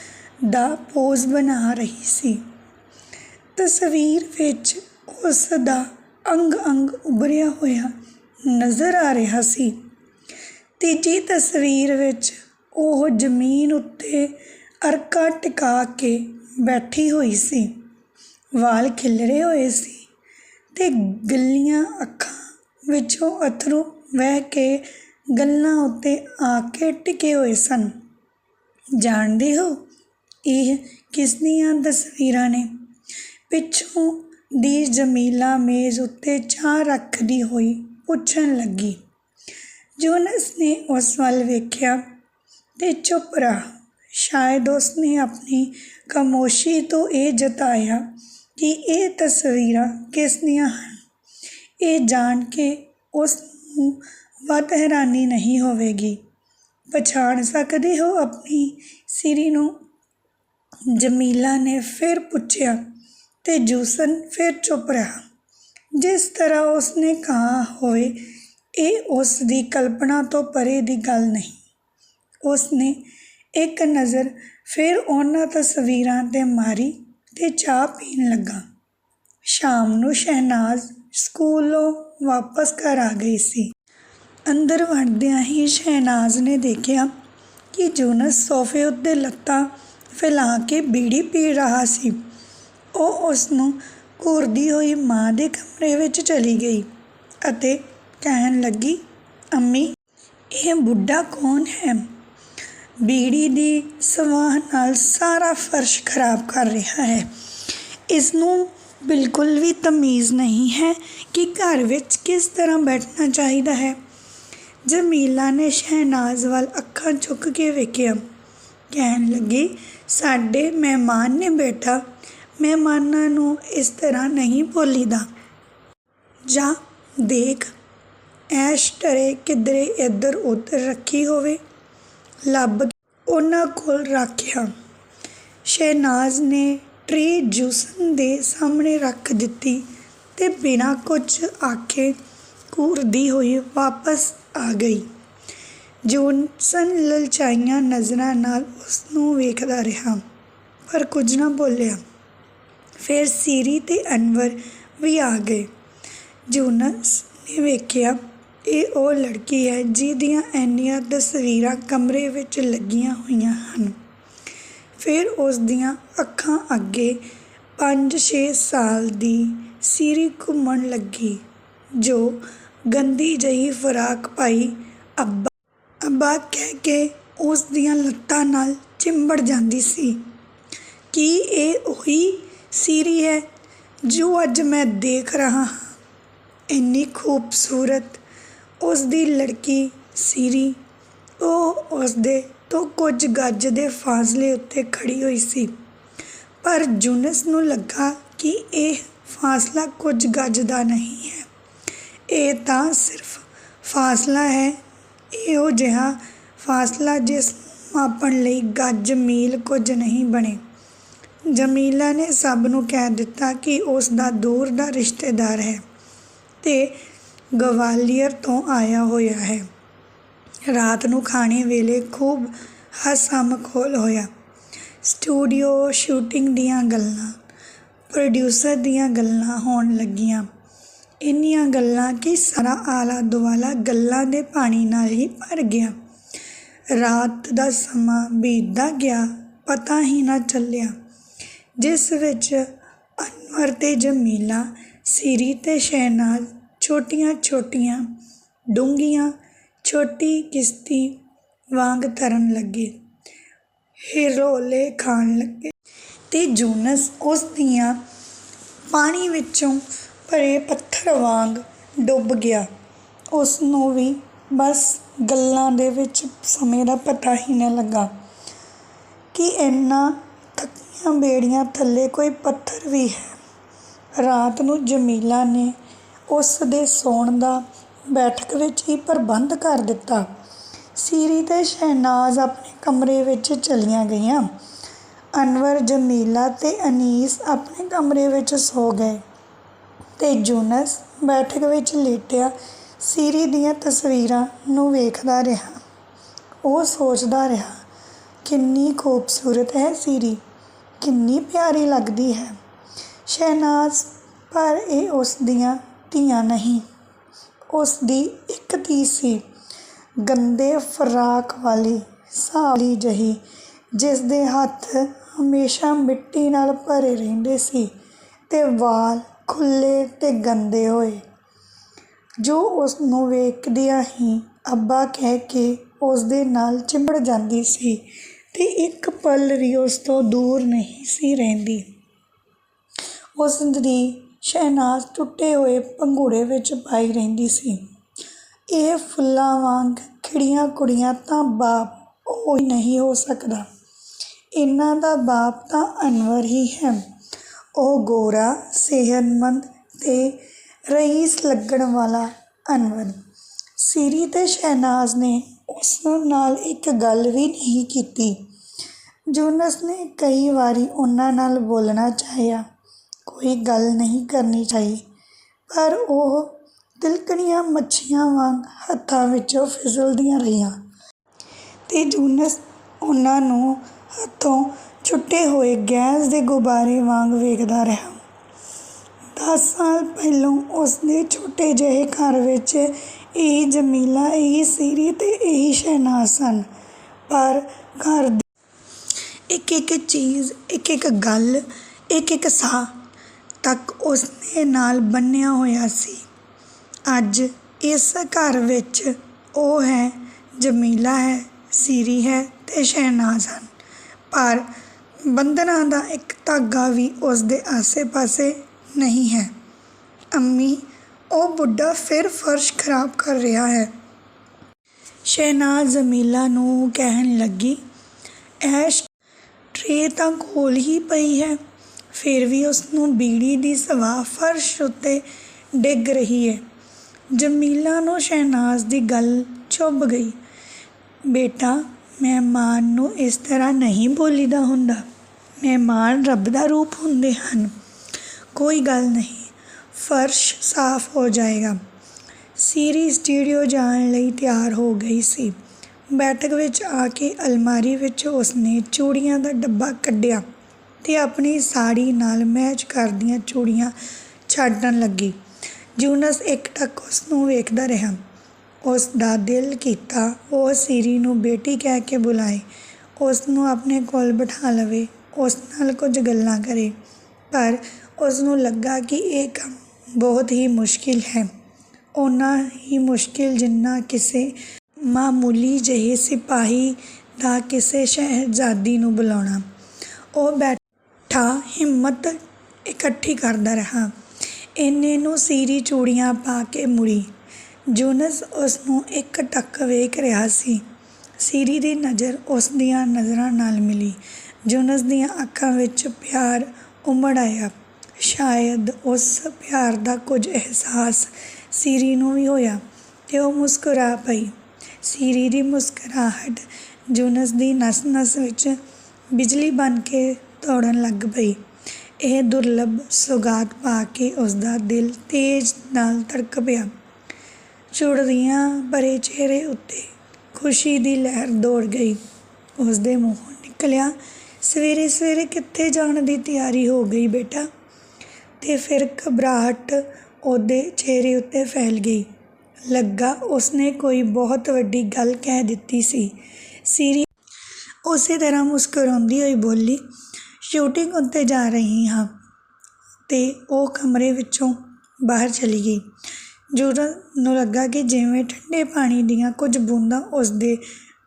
ਦਾ ਪੋਜ਼ ਬਣਾ ਰਹੀ ਸੀ। ਤਸਵੀਰ ਵਿੱਚ ਉਸ ਦਾ ਅੰਗ ਅੰਗ ਉਭਰਿਆ ਹੋਇਆ ਨਜ਼ਰ ਆ ਰਿਹਾ ਸੀ। ਤੀਜੀ ਤਸਵੀਰ ਵਿੱਚ ਉਹ ਜ਼ਮੀਨ ਉੱਤੇ ਅਰਕਾ ਟਿਕਾ ਕੇ ਬੈਠੀ ਹੋਈ ਸੀ। ਵਾਲ ਖਿਲਰੇ ਹੋਏ ਸੀ ਤੇ ਗੱਲੀਆਂ ਅੱਖਾਂ ਵਿੱਚੋਂ ਅਥਰੂ ਵਹਿ ਕੇ ਗੱਲਾਂ ਉੱਤੇ ਆ ਕੇ ਟਿਕੇ ਹੋਏ ਸਨ। ਜਾਣਦੇ ਹੋ ਇਹ ਕਿਸ ਦੀਆਂ ਤਸਵੀਰਾਂ ਨੇ? ਪਿੱਛੋਂ ਦੀ ਜਮੀਲਾ ਮੇਜ਼ ਉੱਤੇ ਚਾਹ ਰੱਖਦੀ ਹੋਈ ਪੁੱਛਣ ਲੱਗੀ। ਜੋਨਸ ਨੇ ਉਸ ਵੱਲ ਵੇਖਿਆ ਤੇ ਚੁੱਪ ਰਹਾ। ਸ਼ਾਇਦ ਉਸਨੇ ਆਪਣੀ ਖਾਮੋਸ਼ੀ ਤੋਂ ਇਹ ਜਤਾਇਆ ਕਿ ਇਹ ਤਸਵੀਰਾਂ ਕਿਸ ਦੀਆਂ ਹਨ। ਇਹ ਜਾਣ ਕੇ ਉਸ ਨੂੰ ਵੱਧ ਹੈਰਾਨੀ ਨਹੀਂ ਹੋਵੇਗੀ। ਪਛਾਣ ਸਕਦੇ ਹੋ? ਆਪਣੀ ਸਿਰੀ ਨੂੰ? ਜਮੀਲਾ ਨੇ ਫਿਰ ਪੁੱਛਿਆ। ਤੇ ਜੂਸਨ ਫਿਰ ਚੁੱਪ ਰਿਹਾ। ਜਿਸ ਤਰ੍ਹਾਂ ਉਸਨੇ ਕਹਾ ਹੋਵੇ, ਇਹ ਉਸ ਦੀ ਕਲਪਨਾ ਤੋਂ ਪਰੇ ਦੀ ਗੱਲ ਨਹੀਂ। ਉਸਨੇ ਇੱਕ ਨਜ਼ਰ ਫਿਰ ਉਹਨਾਂ ਤਸਵੀਰਾਂ ਤੇ ਮਾਰੀ ਤੇ ਚਾਹ ਪੀਣ ਲੱਗਾ। ਸ਼ਾਮ ਨੂੰ ਸ਼ਹਿਨਾਜ਼ ਸਕੂਲੋਂ ਵਾਪਸ ਘਰ ਆ ਗਈ ਸੀ। ਅੰਦਰ ਵੜਦਿਆਂ ਹੀ ਸ਼ਹਿਨਾਜ਼ ਨੇ ਦੇਖਿਆ ਕਿ ਜੂਨਸ ਸੋਫੇ ਉੱਤੇ ਲੱਤਾਂ ਫੈਲਾ ਕੇ ਬੀੜੀ ਪੀ ਰਿਹਾ ਸੀ। ਉਹ ਉਸ ਨੂੰ ਘੂਰਦੀ ਹੋਈ ਮਾਂ ਦੇ ਕਮਰੇ ਵਿੱਚ ਚਲੀ ਗਈ ਅਤੇ ਕਹਿਣ ਲੱਗੀ, ਅੰਮੀ, ਇਹ ਬੁੱਢਾ ਕੌਣ ਹੈ? ਬੀੜੀ ਦੀ ਸਵਾਹ ਨਾਲ ਸਾਰਾ ਫਰਸ਼ ਖਰਾਬ ਕਰ ਰਿਹਾ ਹੈ। ਇਸ ਨੂੰ ਬਿਲਕੁਲ ਵੀ ਤਮੀਜ਼ ਨਹੀਂ ਹੈ ਕਿ ਘਰ ਵਿੱਚ ਕਿਸ ਤਰ੍ਹਾਂ ਬੈਠਣਾ ਚਾਹੀਦਾ ਹੈ। ਜਮੀਲਾ ਨੇ ਸ਼ਹਿਨਾਜ਼ ਵੱਲ ਅੱਖਾਂ ਚੁੱਕ ਕੇ ਵੇਖਿਆ। ਕਹਿਣ ਲੱਗੀ, ਸਾਡੇ ਮਹਿਮਾਨ ਨੇ ਬੇਟਾ ਮਹਿਮਾਨਾਂ ਨੂੰ ਇਸ ਤਰ੍ਹਾਂ ਨਹੀਂ ਬੋਲੀਦਾ ਜਾਂ ਦੇਖ, ਐਸ਼ ਟਰੇ ਕਿਧਰੇ ਇੱਧਰ ਉੱਧਰ ਰੱਖੀ ਹੋਵੇ। ਲੱਭ ਉਹਨਾਂ ਕੋਲ ਰੱਖਿਆ। ਸ਼ਹਿਨਾਜ਼ ਨੇ ਟਰੇ ਜੂਸਨ ਦੇ ਸਾਹਮਣੇ ਰੱਖ ਦਿੱਤੀ ਤੇ ਬਿਨਾਂ ਕੁਝ ਆਖੇ ਘੂਰਦੀ ਹੋਈ ਵਾਪਸ ਆ ਗਈ। ਜੂਨਸਨ ਲਲਚਾਈਆਂ ਨਜ਼ਰਾਂ ਨਾਲ ਉਸ ਨੂੰ ਵੇਖਦਾ ਰਿਹਾ, ਪਰ ਕੁਝ ਨਾ ਬੋਲਿਆ। ਫਿਰ ਸੀਰੀ ਤੇ ਅਨਵਰ ਵੀ ਆ ਗਏ। ਜੂਨਸ ਨੇ ਵੇਖਿਆ, ਇਹ ਉਹ ਲੜਕੀ ਹੈ ਜਿਹਦੀਆਂ ਇੰਨੀਆਂ ਤਸਵੀਰਾਂ ਕਮਰੇ ਵਿੱਚ ਲੱਗੀਆਂ ਹੋਈਆਂ ਹਨ। ਫਿਰ ਉਸ ਦੀਆਂ ਅੱਖਾਂ ਅੱਗੇ 5-6 ਸਾਲ ਦੀ ਸੀਰੀ ਘੁੰਮਣ ਲੱਗੀ, ਜੋ ਗੰਦੀ ਜਹੀ ਫਰਾਕ ਪਾਈ ਅੱਬਾ ਅੱਬਾ ਕਹਿ ਕੇ ਉਸ ਦੀਆਂ ਲੱਤਾਂ ਨਾਲ ਚਿੰਬੜ ਜਾਂਦੀ ਸੀ। ਕੀ ਇਹ ਉਹੀ ਸੀਰੀ ਹੈ, ਜੋ ਅੱਜ ਮੈਂ ਦੇਖ ਰਹਾ। ਹਾਂ ਇੰਨੀ ਖੂਬਸੂਰਤ ਉਸ ਦੀ ਲੜਕੀ ਸੀਰੀ, ਉਹ ਉਸ ਦੇ ਤੋਂ ਕੁਝ ਗੱਜ ਦੇ ਫਾਸਲੇ ਉੱਤੇ ਖੜੀ ਹੋਈ ਸੀ। ਪਰ ਜੂਨਸ ਨੂੰ ਲੱਗਾ ਕਿ ਇਹ ਫਾਸਲਾ ਕੁਝ ਗੱਜ ਦਾ ਨਹੀਂ ਹੈ। ਇਹ ਤਾਂ ਸਿਰਫ ਫਾਸਲਾ ਹੈ। ਇਹੋ ਜਿਹਾ ਫਾਸਲਾ ਜਿਸ ਨੂੰ ਮਾਪਣ ਲਈ ਗੱਜ ਮੀਲ ਕੁਝ ਨਹੀਂ ਬਣੇ। ਜਮੀਲਾ ਨੇ ਸਭ ਨੂੰ ਕਹਿ ਦਿੱਤਾ ਕਿ ਉਸ ਦਾ ਦੂਰ ਦਾ ਰਿਸ਼ਤੇਦਾਰ ਹੈ ਤੇ ਗਵਾਲੀਅਰ ਤੋਂ ਆਇਆ ਹੋਇਆ ਹੈ। ਰਾਤ ਨੂੰ ਖਾਣੇ ਵੇਲੇ ਖੂਬ ਹਾਸਾ ਮਖੌਲ ਹੋਇਆ। ਸਟੂਡੀਓ ਸ਼ੂਟਿੰਗ ਦੀਆਂ ਗੱਲਾਂ, ਪ੍ਰੋਡਿਊਸਰ ਦੀਆਂ ਗੱਲਾਂ ਹੋਣ ਲੱਗੀਆਂ। ਇੰਨੀਆਂ ਗੱਲਾਂ ਕਿ ਸਾਰਾ ਆਲਾ ਦੁਆਲਾ ਗੱਲਾਂ ਦੇ ਪਾਣੀ ਨਾਲ ਹੀ ਭਰ ਗਿਆ। ਰਾਤ ਦਾ ਸਮਾਂ ਬੀਤਦਾ ਗਿਆ, ਪਤਾ ਹੀ ਨਾ ਚੱਲਿਆ। ਜਿਸ ਵਿੱਚ ਅਨਵਰ ਤੇ ਜਮੀਲਾ, ਸਿਰੀ ਤੇ ਸ਼ਹਿਨਾਜ਼, ਛੋਟੀਆਂ ਛੋਟੀਆਂ ਡੂੰਘੀਆਂ ਛੋਟੀ ਕਿਸ਼ਤੀ ਵਾਂਗ ਤਰਨ ਲੱਗੇ। ਹਿਰੋਲੇ ਖਾਣ ਲੱਗੇ ਤੇ ਜੂਨਸ ਉਸ ਦੀਆਂ ਪਾਣੀ ਵਿੱਚੋਂ ਭਰੇ ਪੱਥਰ ਵਾਂਗ ਡੁੱਬ ਗਿਆ। ਉਸ ਨੂੰ ਵੀ ਬਸ ਗੱਲਾਂ ਦੇ ਵਿੱਚ ਸਮੇਂ ਦਾ ਪਤਾ ਹੀ ਨਾ ਲੱਗਾ ਕਿ ਇੰਨਾ ਥੱਕੀਆਂ ਬੇੜੀਆਂ ਥੱਲੇ ਕੋਈ ਪੱਥਰ ਵੀ ਹੈ। ਰਾਤ ਨੂੰ ਜਮੀਲਾ ਨੇ ਉਸ ਦੇ ਸੌਣ ਦਾ ਬੈਠਕ ਵਿੱਚ ਹੀ ਪ੍ਰਬੰਧ ਕਰ ਦਿੱਤਾ। ਸੀਰੀ ਤੇ ਸ਼ਹਿਨਾਜ਼ ਆਪਣੇ ਕਮਰੇ ਵਿੱਚ ਚਲੀਆਂ ਗਈਆਂ। ਅਨਵਰ, ਜਮੀਲਾ ਤੇ ਅਨੀਸ ਆਪਣੇ ਕਮਰੇ ਵਿੱਚ ਸੋ ਗਏ ਤੇ ਜੂਨਸ ਬੈਠਕ ਵਿੱਚ ਲੇਟਿਆ ਸੀਰੀ ਦੀਆਂ ਤਸਵੀਰਾਂ ਨੂੰ ਵੇਖਦਾ ਰਿਹਾ। ਉਹ ਸੋਚਦਾ ਰਿਹਾ, ਕਿੰਨੀ ਖੂਬਸੂਰਤ ਹੈ ਸੀਰੀ। ਕਿੰਨੀ ਪਿਆਰੀ ਲੱਗਦੀ ਹੈ। ਸ਼ਹਿਨਾਜ਼, ਪਰ ਇਹ ਉਸ ਦੀਆਂ ਧੀਆਂ ਨਹੀਂ। ਉਸ ਦੀ ਇੱਕ ਧੀ ਸੀ, ਗੰਦੇ ਫਰਾਕ ਵਾਲੀ, ਸਾਲੀ ਜਹੀ, ਜਿਸ ਦੇ ਹੱਥ ਹਮੇਸ਼ਾ ਮਿੱਟੀ ਨਾਲ ਭਰੇ ਰਹਿੰਦੇ ਸੀ ਤੇ ਵਾਲ ਖੁੱਲੇ ਤੇ ਗੰਦੇ ਹੋਏ। ਜੋ ਉਸ ਨੂੰ ਵੇਖਦਿਆਂ ਹੀ ਅੱਬਾ ਕਹਿ ਕੇ ਉਸ ਦੇ ਨਾਲ ਚਿੰਬੜ ਜਾਂਦੀ ਸੀ ਤੇ ਇੱਕ ਪਲ ਵੀ ਉਸ ਤੋਂ ਦੂਰ ਨਹੀਂ ਸੀ ਰਹਿੰਦੀ। ਉਸ ਦੀ ਸ਼ਹਿਨਾਜ਼ ਟੁੱਟੇ ਹੋਏ ਪੰਘੂੜੇ ਵਿੱਚ ਪਾਈ ਰਹਿੰਦੀ ਸੀ। ਇਹ ਫੁੱਲਾਂ ਵਾਂਗ ਖਿੜੀਆਂ ਕੁੜੀਆਂ ਤਾਂ ਬਾਪ ਉਹ ਨਹੀਂ ਹੋ ਸਕਦਾ। ਇਹਨਾਂ ਦਾ ਬਾਪ ਤਾਂ ਅਨਵਰ ਹੀ ਹੈ। ਉਹ ਗੋਰਾ, ਸਿਹਤਮੰਦ ਤੇ ਰਈਸ ਲੱਗਣ ਵਾਲਾ ਅਨਵਰ। ਸਿਰੀ ਤੇ ਸ਼ਹਿਨਾਜ਼ ਨੇ ਉਸ ਨਾਲ ਇੱਕ ਗੱਲ ਵੀ ਨਹੀਂ ਕੀਤੀ। ਜੂਨਸ ਨੇ ਕਈ ਵਾਰੀ ਉਹਨਾਂ ਨਾਲ ਬੋਲਣਾ ਚਾਹਿਆ, ਕੋਈ ਗੱਲ ਨਹੀਂ ਕਰਨੀ ਚਾਹੀ, ਪਰ ਉਹ ਤਿਲਕਣੀਆਂ ਮੱਛੀਆਂ ਵਾਂਗ ਹੱਥਾਂ ਵਿੱਚੋਂ ਫਿਸਲਦੀਆਂ ਰਹੀਆਂ ਤੇ ਜੂਨਸ ਉਹਨਾਂ ਨੂੰ ਹੱਥੋਂ ਛੁੱਟੇ ਹੋਏ ਗੈਸ ਦੇ ਗੁਬਾਰੇ ਵਾਂਗ ਵੇਖਦਾ ਰਿਹਾ। ਦਸ ਸਾਲ ਪਹਿਲਾਂ ਉਸ ਦੇ ਛੋਟੇ ਜਿਹੇ ਘਰ ਵਿੱਚ ਇਹ ਜਮੀਲਾ, ਇਹੀ ਸੀਰੀ ਤੇ ਇਹੀ ਸ਼ਹਿਨਾਜ਼ ਸਨ। ਪਰ ਘਰ ਦੀ ਇੱਕ ਇੱਕ ਚੀਜ਼, ਇੱਕ ਇੱਕ ਗੱਲ, ਇੱਕ ਇੱਕ ਸਾਹ ਤੱਕ ਉਸ ਨਾਲ ਬੰਨਿਆ ਹੋਇਆ ਸੀ। ਅੱਜ ਇਸ ਘਰ ਵਿੱਚ ਉਹ ਹੈ, ਜਮੀਲਾ ਹੈ, ਸੀਰੀ ਹੈ ਤੇ ਸ਼ਹਿਨਾਜ਼ ਹਨ। ਪਰ ਬੰਧਨਾਂ ਦਾ ਇੱਕ ਧਾਗਾ ਵੀ ਉਸ ਦੇ ਆਸੇ-ਪਾਸੇ ਨਹੀਂ ਹੈ। ਅੰਮੀ ਉਹ ਬੁੱਢਾ ਫਿਰ ਫਰਸ਼ ਖਰਾਬ ਕਰ ਰਿਹਾ ਹੈ। ਸ਼ਹਿਨਾਜ਼ ਜਮੀਲਾ ਨੂੰ ਕਹਿਣ ਲੱਗੀ, ਐਸ਼, ਟਰੇ ਤਾਂ ਕੋਲ ਹੀ ਪਈ ਹੈ। ਫਿਰ ਵੀ ਉਸ ਨੂੰ ਬੀੜੀ ਦੀ ਸਵਾ ਫਰਸ਼ ਉੱਤੇ ਡਿੱਗ ਰਹੀ ਹੈ। ਜਮੀਲਾ ਨੂੰ ਸ਼ਹਿਨਾਜ਼ ਦੀ ਗੱਲ ਚੁੱਭ ਗਈ। ਬੇਟਾ, ਮਹਿਮਾਨ ਨੂੰ ਇਸ ਤਰ੍ਹਾਂ ਨਹੀਂ ਬੋਲੀਦਾ ਹੁੰਦਾ। ਮਹਿਮਾਨ ਰੱਬ ਦਾ ਰੂਪ ਹੁੰਦੇ ਹਨ। ਕੋਈ ਗੱਲ ਨਹੀਂ। ਫਰਸ਼ ਸਾਫ਼ ਹੋ ਜਾਏਗਾ। ਸੀਰੀ ਸਟੂਡੀਓ ਜਾਣ ਲਈ ਤਿਆਰ ਹੋ ਗਈ ਸੀ। ਬੈਠਕ ਵਿੱਚ ਆ ਕੇ ਅਲਮਾਰੀ ਵਿੱਚ ਉਸਨੇ ਚੂੜੀਆਂ ਦਾ ਡੱਬਾ ਕੱਢਿਆ ਤੇ ਆਪਣੀ ਸਾੜੀ ਨਾਲ ਮੈਚ ਕਰਦੀਆਂ ਚੂੜੀਆਂ ਛਾਡਣ ਲੱਗੀ। ਜੂਨਸ ਇੱਕ ਟੱਕ ਉਸ ਨੂੰ ਵੇਖਦਾ ਰਿਹਾ। ਉਸ ਦਾ ਦਿਲ ਕੀਤਾ ਉਹ ਸੀਰੀ ਨੂੰ ਬੇਟੀ ਕਹਿ ਕੇ ਬੁਲਾਏ। ਉਸ ਨੂੰ ਆਪਣੇ ਕੋਲ ਬਿਠਾ ਲਵੇ, ਉਸ ਨਾਲ ਕੁਝ ਗੱਲਾਂ ਕਰੇ। ਪਰ ਉਸ ਨੂੰ ਲੱਗਾ ਕਿ ਇਹ ਕੰਮ ਬਹੁਤ ਹੀ ਮੁਸ਼ਕਿਲ ਹੈ। ਓਨਾ ਹੀ ਮੁਸ਼ਕਿਲ ਜਿੰਨਾ ਕਿਸੇ ਮਾਮੂਲੀ ਜਿਹੇ ਸਿਪਾਹੀ ਦਾ ਕਿਸੇ ਸ਼ਹਿਜ਼ਾਦੀ ਨੂੰ ਬੁਲਾਉਣਾ। ਉਹ ਬੈਠਾ ਹਿੰਮਤ ਇਕੱਠੀ ਕਰਦਾ ਰਿਹਾ। ਇੰਨੇ ਨੂੰ ਸੀਰੀ ਚੂੜੀਆਂ ਪਾ ਕੇ ਮੁੜੀ। ਜੂਨਸ ਉਸ ਨੂੰ ਇੱਕ ਟੱਕ ਵੇਖ ਰਿਹਾ ਸੀ। ਸੀਰੀ ਦੀ ਨਜ਼ਰ ਉਸ ਦੀਆਂ ਨਜ਼ਰਾਂ ਨਾਲ ਮਿਲੀ। ਜੂਨਸ ਦੀਆਂ ਅੱਖਾਂ ਵਿੱਚ ਪਿਆਰ ਉਮੜ ਆਇਆ। ਸ਼ਾਇਦ ਉਸ ਪਿਆਰ ਦਾ ਕੁਝ ਅਹਿਸਾਸ ਸੀਰੀ ਨੂੰ ਵੀ ਹੋਇਆ ਤੇ ਉਹ ਮੁਸਕਰਾ ਪਈ ਸੀਰੀ ਦੀ ਮੁਸਕਰਾਹਟ ਜੂਨਸ ਦੀ ਨਸ-ਨਸ ਵਿੱਚ ਬਿਜਲੀ ਬਣ ਕੇ ਦੌੜਨ ਲੱਗ ਪਈ। ਇਹ ਦੁਰਲੱਭ ਸੁਗਾਤ ਪਾ ਕੇ ਉਸਦਾ ਦਿਲ ਤੇਜ਼ ਨਾਲ ਧੜਕ ਪਿਆ। ਚੁੜਦੀਆਂ ਭਰੇ ਚਿਹਰੇ ਉੱਤੇ ਖੁਸ਼ੀ ਦੀ ਲਹਿਰ ਦੌੜ ਗਈ। ਉਸਦੇ ਮੂੰਹੋਂ ਨਿਕਲਿਆ, "ਸਵੇਰੇ-ਸਵੇਰੇ ਕਿੱਥੇ ਜਾਣ ਦੀ ਤਿਆਰੀ ਹੋ ਗਈ ਬੇਟਾ?" ਤੇ ਫਿਰ ਘਬਰਾਹਟ ਉਹਦੇ ਚਿਹਰੇ ਉੱਤੇ ਫੈਲ ਗਈ। ਲੱਗਾ ਉਸਨੇ ਕੋਈ ਬਹੁਤ ਵੱਡੀ ਗੱਲ ਕਹਿ ਦਿੱਤੀ ਸੀ। ਸੀਰੀ ਉਸੇ ਤਰ੍ਹਾਂ ਮੁਸਕਰਾਉਂਦੀ ਹੋਈ ਬੋਲੀ, "ਸ਼ੂਟਿੰਗ ਉੱਤੇ ਜਾ ਰਹੀ ਹਾਂ।" ਤੇ ਉਹ ਕਮਰੇ ਵਿੱਚੋਂ ਬਾਹਰ ਚਲੀ ਗਈ। ਜੂਨਸ ਨੂੰ ਲੱਗਾ ਕਿ ਜਿਵੇਂ ਠੰਡੇ ਪਾਣੀ ਦੀਆਂ ਕੁਝ ਬੂੰਦਾਂ ਉਸਦੇ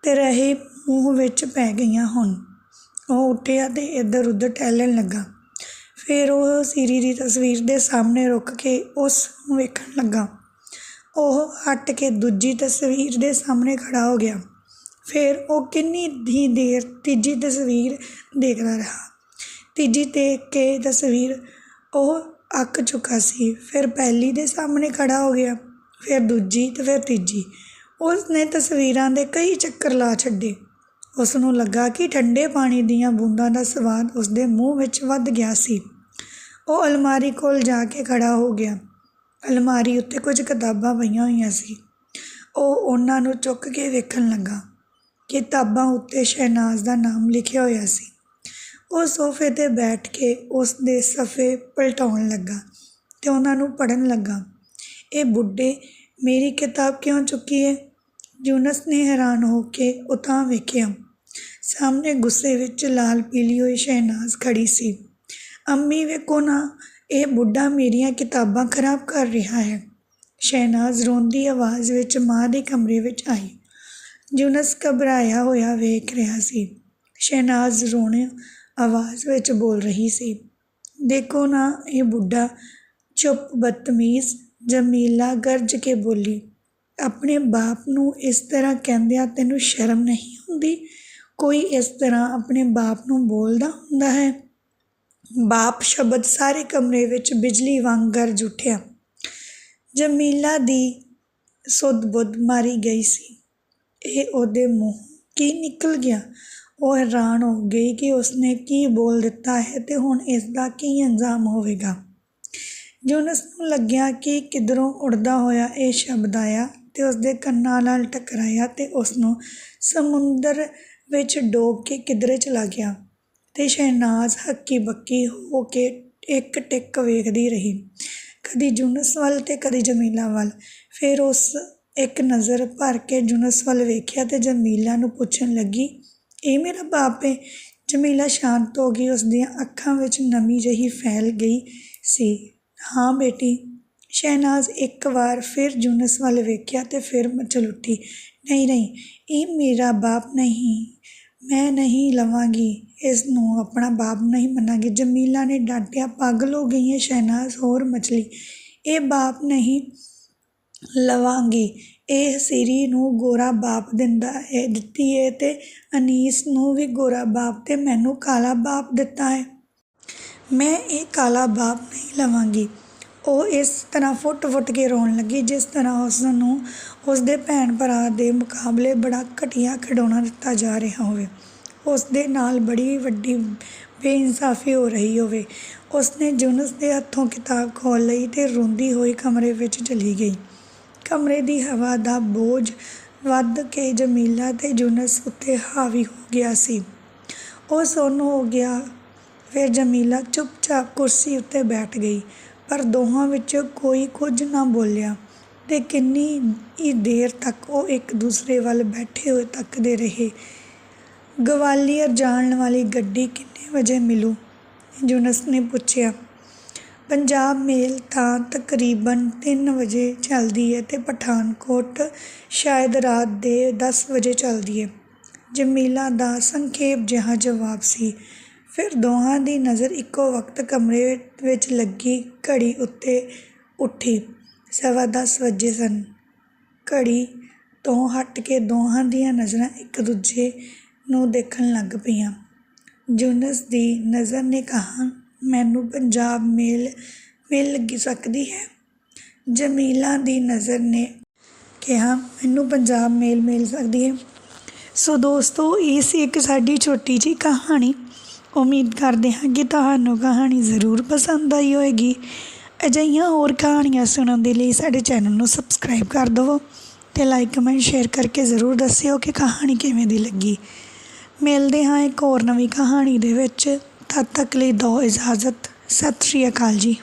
ਤ੍ਰਹੇ ਮੂੰਹ ਵਿੱਚ ਪੈ ਗਈਆਂ ਹੁਣ ਉਹ ਉੱਠਿਆ ਤੇ ਇੱਧਰ-ਉੱਧਰ ਟਹਿਲਣ ਲੱਗਾ। ਫਿਰ ਉਹ ਸੀਰੀ ਦੀ ਤਸਵੀਰ ਦੇ ਸਾਹਮਣੇ ਰੁਕ ਕੇ ਉਸ ਨੂੰ ਵੇਖਣ ਲੱਗਾ। ਉਹ ਹਟ ਕੇ ਦੂਜੀ ਤਸਵੀਰ ਦੇ ਸਾਹਮਣੇ ਖੜ੍ਹਾ ਹੋ ਗਿਆ। ਫਿਰ ਉਹ ਕਿੰਨੀ ਹੀ ਦੇਰ ਤੀਜੀ ਤਸਵੀਰ ਦੇਖਦਾ ਰਿਹਾ। ਤੀਜੀ ਦੇਖ ਕੇ ਤਸਵੀਰ ਉਹ ਅੱਕ ਚੁੱਕਾ ਸੀ। ਫਿਰ ਪਹਿਲੀ ਦੇ ਸਾਹਮਣੇ ਖੜ੍ਹਾ ਹੋ ਗਿਆ, ਫਿਰ ਦੂਜੀ ਤੇ ਫਿਰ ਤੀਜੀ। ਉਸ ਨੇ ਤਸਵੀਰਾਂ ਦੇ ਕਈ ਚੱਕਰ ਲਾ ਛੱਡੇ। ਉਸ ਨੂੰ ਲੱਗਾ ਕਿ ਠੰਡੇ ਪਾਣੀ ਦੀਆਂ ਬੂੰਦਾਂ ਦਾ ਸਵਾਦ ਉਸਦੇ ਮੂੰਹ ਵਿੱਚ ਵੱਧ ਗਿਆ ਸੀ। ਉਹ ਅਲਮਾਰੀ ਕੋਲ ਜਾ ਕੇ ਖੜ੍ਹਾ ਹੋ ਗਿਆ। ਅਲਮਾਰੀ ਉੱਤੇ ਕੁਝ ਕਿਤਾਬਾਂ ਪਈਆਂ ਹੋਈਆਂ ਸੀ। ਉਹ ਉਹਨਾਂ ਨੂੰ ਚੁੱਕ ਕੇ ਵੇਖਣ ਲੱਗਾ। ਕਿਤਾਬਾਂ ਉੱਤੇ ਸ਼ਹਿਨਾਜ਼ ਦਾ ਨਾਮ ਲਿਖਿਆ ਹੋਇਆ ਸੀ। ਉਹ ਸੋਫੇ 'ਤੇ ਬੈਠ ਕੇ ਉਸ ਦੇ ਸਫ਼ੇ ਪਲਟਾਉਣ ਲੱਗਾ ਤੇ ਉਹਨਾਂ ਨੂੰ ਪੜ੍ਹਨ ਲੱਗਾ। "ਇਹ ਬੁੱਢੇ, ਮੇਰੀ ਕਿਤਾਬ ਕਿਉਂ ਚੁੱਕੀ ਹੈ ਯੂਨਸ ਨੇ ਹੈਰਾਨ ਹੋ ਕੇ ਉਤਾਂਹ ਵੇਖਿਆ। ਸਾਹਮਣੇ ਗੁੱਸੇ ਵਿੱਚ ਲਾਲ-ਪੀਲੀ ਹੋਈ ਸ਼ਹਿਨਾਜ਼ ਖੜ੍ਹੀ ਸੀ। "ਅੰਮੀ ਵੇਖੋ ਨਾ, ਇਹ ਬੁੱਢਾ ਮੇਰੀਆਂ ਕਿਤਾਬਾਂ ਖ਼ਰਾਬ ਕਰ ਰਿਹਾ ਹੈ।" ਸ਼ਹਿਨਾਜ਼ ਰੋਂਦੀ ਆਵਾਜ਼ ਵਿੱਚ ਮਾਂ ਦੇ ਕਮਰੇ ਵਿੱਚ ਆਈ। ਜੂਨਸ ਘਬਰਾਇਆ ਹੋਇਆ ਵੇਖ ਰਿਹਾ ਸੀ। ਸ਼ਹਿਨਾਜ਼ ਰੋਣੇ ਆਵਾਜ਼ ਵਿੱਚ ਬੋਲ ਰਹੀ ਸੀ, "ਦੇਖੋ ਨਾ, ਇਹ ਬੁੱਢਾ।" "ਚੁੱਪ ਬਦਤਮੀਜ਼!" ਜਮੀਲਾ ਗਰਜ ਕੇ ਬੋਲੀ। "ਆਪਣੇ ਬਾਪ ਨੂੰ ਇਸ ਤਰ੍ਹਾਂ ਕਹਿੰਦਿਆਂ ਤੈਨੂੰ ਸ਼ਰਮ ਨਹੀਂ ਆਉਂਦੀ? ਕੋਈ ਇਸ ਤਰ੍ਹਾਂ ਆਪਣੇ ਬਾਪ ਨੂੰ ਬੋਲਦਾ ਹੁੰਦਾ ਹੈ?" "ਬਾਪ" ਸ਼ਬਦ ਸਾਰੇ ਕਮਰੇ ਵਿੱਚ ਬਿਜਲੀ ਵਾਂਗ ਗਰਜ ਉੱਠਿਆ। ਜਮੀਲਾ ਦੀ ਸੁੱਧ-ਬੁੱਧ ਮਾਰੀ ਗਈ ਸੀ। ਇਹ ਉਹਦੇ ਮੂੰਹ ਕੀ ਨਿਕਲ ਗਿਆ? ਉਹ ਹੈਰਾਨ ਹੋ ਗਈ ਕਿ ਉਸਨੇ ਕੀ ਬੋਲ ਦਿੱਤਾ ਹੈ ਤੇ ਹੁਣ ਇਸ ਦਾ ਕੀ ਅੰਜਾਮ ਹੋਵੇਗਾ। ਜੂਨਸ ਨੂੰ ਲੱਗਿਆ ਕਿ ਕਿੱਧਰੋਂ ਉੱਡਦਾ ਹੋਇਆ ਇਹ ਸ਼ਬਦ ਆਇਆ ਤੇ ਉਸਦੇ ਕੰਨਾਂ ਨਾਲ ਟਕਰਾਇਆ ਤੇ ਉਸਨੂੰ ਸਮੁੰਦਰ ਵਿੱਚ ਡੋਬ ਕੇ ਕਿੱਧਰੇ ਚਲਾ ਗਿਆ। ਤੇ ਸ਼ਹਿਨਾਜ਼ ਹੱਕੀ-ਬੱਕੀ ਹੋ ਕੇ ਇੱਕ ਟਿਕ ਵੇਖਦੀ ਰਹੀ, ਕਦੀ ਜੂਨਸ ਵੱਲ ਤੇ ਕਦੀ ਜਮੀਲਾ ਵੱਲ। ਫਿਰ ਉਸ ਇੱਕ ਨਜ਼ਰ ਭਰ ਕੇ ਜੂਨਸ ਵੱਲ ਵੇਖਿਆ ਤੇ ਜਮੀਲਾ ਨੂੰ ਪੁੱਛਣ ਲੱਗੀ, "ਇਹ ਮੇਰਾ ਬਾਪ ਏ?" ਜਮੀਲਾ ਸ਼ਾਂਤ ਹੋ ਗਈ। ਉਸ ਦੀਆਂ ਅੱਖਾਂ ਵਿੱਚ ਨਮੀ ਜਿਹੀ ਫੈਲ ਗਈ ਸੀ। "ਹਾਂ ਬੇਟੀ।" ਸ਼ਹਿਨਾਜ਼ ਇੱਕ ਵਾਰ ਫਿਰ ਜੂਨਸ ਵੱਲ ਵੇਖਿਆ ਤੇ ਫਿਰ ਮਚਲ ਉੱਠੀ, "ਨਹੀਂ-ਨਹੀਂ, ਇਹ ਮੇਰਾ ਬਾਪ ਨਹੀਂ। ਮੈਂ ਨਹੀਂ ਲਵਾਂਗੀ ਇਸ ਨੂੰ ਆਪਣਾ ਬਾਪ ਨਹੀਂ ਮੰਨਾਂਗੀ।" ਜਮੀਲਾ ਨੇ ਡਾਂਟਿਆ, "ਪਾਗਲ ਹੋ ਗਈ ਏਂ ਸ਼ਹਿਨਾਜ਼?" ਹੋਰ ਮਚਲੀ, "ਇਹ ਬਾਪ ਨਹੀਂ ਲਵਾਂਗੀ। ਇਹ ਸਿਰੀ ਨੂੰ ਗੋਰਾ ਬਾਪ ਦਿੰਦਾ ਹੈ ਦਿੱਤੀ ਹੈ ਤੇ ਅਨੀਸ ਨੂੰ ਵੀ ਗੋਰਾ ਬਾਪ ਤੇ ਮੈਨੂੰ ਕਾਲਾ ਬਾਪ ਦਿੱਤਾ ਹੈ ਮੈਂ ਇਹ ਕਾਲਾ ਬਾਪ ਨਹੀਂ ਲਵਾਂਗੀ।" ਉਹ ਇਸ ਤਰ੍ਹਾਂ ਫੁੱਟ-ਫੁੱਟ ਕੇ ਰੋਣ ਲੱਗੀ, ਜਿਸ ਤਰ੍ਹਾਂ ਉਸ ਉਸਨੂੰ ਉਸਦੇ ਭੈਣ-ਭਰਾ ਦੇ ਮੁਕਾਬਲੇ ਬੜਾ ਘਟੀਆ ਖਿਡੌਣਾ ਦਿੱਤਾ ਜਾ ਰਿਹਾ ਹੋਵੇ। ਉਸ ਦੇ ਨਾਲ ਬੜੀ ਵੱਡੀ ਬੇਇਨਸਾਫ਼ੀ ਹੋ ਰਹੀ ਹੋਵੇ। ਉਸਨੇ ਜੂਨਸ ਦੇ ਹੱਥੋਂ ਕਿਤਾਬ ਖੋਹ ਲਈ ਤੇ ਰੋਂਦੀ ਹੋਈ ਕਮਰੇ ਵਿੱਚ ਚਲੀ ਗਈ। ਕਮਰੇ ਦੀ ਹਵਾ ਦਾ ਬੋਝ ਵੱਧ ਕੇ ਜਮੀਲਾ ਤੇ ਜੂਨਸ ਉੱਤੇ ਹਾਵੀ ਹੋ ਗਿਆ ਸੀ। ਉਹ ਸੁੰਨ ਹੋ ਗਿਆ। ਫਿਰ ਜਮੀਲਾ ਚੁੱਪ-ਚਾਪ ਕੁਰਸੀ ਉੱਤੇ ਬੈਠ ਗਈ, ਪਰ ਦੋਹਾਂ ਵਿੱਚ ਕੋਈ ਕੁਝ ਨਾ ਬੋਲਿਆ ਤੇ ਕਿੰਨੀ ਹੀ ਦੇਰ ਤੱਕ ਉਹ ਇੱਕ-ਦੂਸਰੇ ਵੱਲ ਬੈਠੇ ਹੋਏ ਤੱਕਦੇ ਰਹੇ। "ਗਵਾਲੀਅਰ ਜਾਣ ਵਾਲੀ ਗੱਡੀ ਕਿੰਨੇ ਵਜੇ ਮਿਲੂ?" ਯੂਨਸ ਨੇ ਪੁੱਛਿਆ। "ਪੰਜਾਬ ਮੇਲ ਤਾਂ ਤਕਰੀਬਨ ਤਿੰਨ ਵਜੇ ਚੱਲਦੀ ਹੈ ਤੇ ਪਠਾਨਕੋਟ ਸ਼ਾਇਦ ਰਾਤ ਦੇ ਦਸ ਵਜੇ ਚੱਲਦੀ ਹੈ ਜਮੀਲਾ ਦਾ ਸੰਖੇਪ ਜਿਹਾ ਜਵਾਬ ਸੀ। ਫਿਰ ਦੋਹਾਂ ਦੀ ਨਜ਼ਰ ਇੱਕੋ ਵਕਤ ਕਮਰੇ ਵਿੱਚ ਲੱਗੀ ਘੜੀ ਉੱਤੇ ਉੱਠੀ। ਸਵਾ ਦਸ ਵੱਜੇ ਸਨ। ਘੜੀ ਤੋਂ ਹਟ ਕੇ ਦੋਹਾਂ ਦੀਆਂ ਨਜ਼ਰਾਂ ਇੱਕ-ਦੂਜੇ ਨੂੰ ਦੇਖਣ ਲੱਗ ਪਈਆਂ। ਜੂਨਸ ਦੀ ਨਜ਼ਰ ਨੇ ਕਿਹਾ, "ਮੈਨੂੰ ਪੰਜਾਬ ਮੇਲ ਮਿਲ ਸਕਦੀ ਹੈ?" ਜਮੀਲਾ ਦੀ ਨਜ਼ਰ ਨੇ ਕਿਹਾ ਮੈਨੂੰ ਪੰਜਾਬ ਮੇਲ ਮਿਲ ਸਕਦੀ ਹੈ ਸੋ ਦੋਸਤੋ ਇਹ ਸੀ ਇੱਕ ਸਾਡੀ ਛੋਟੀ ਜਿਹੀ ਕਹਾਣੀ ਉਮੀਦ ਕਰਦੇ ਹਾਂ ਕਿ ਤੁਹਾਨੂੰ ਕਹਾਣੀ ਜ਼ਰੂਰ ਪਸੰਦ ਆਈ ਹੋਵੇਗੀ ਅਜਿਹੀਆਂ ਹੋਰ ਕਹਾਣੀਆਂ ਸੁਣਨ ਦੇ ਲਈ ਸਾਡੇ ਚੈਨਲ ਨੂੰ ਸਬਸਕ੍ਰਾਈਬ ਕਰ ਦਿਵੋ ਅਤੇ ਲਾਈਕ ਕਮੈਂਟ ਸ਼ੇਅਰ ਕਰਕੇ ਜ਼ਰੂਰ ਦੱਸਿਓ ਕਿ ਕਹਾਣੀ ਕਿਵੇਂ ਦੀ ਲੱਗੀ ਮਿਲਦੇ ਹਾਂ ਇੱਕ ਹੋਰ ਨਵੀਂ ਕਹਾਣੀ ਦੇ ਵਿੱਚ। ਤਦ ਤੱਕ ਲਈ ਦਿਓ ਇਜਾਜ਼ਤ। ਸਤਿ ਸ਼੍ਰੀ ਅਕਾਲ ਜੀ।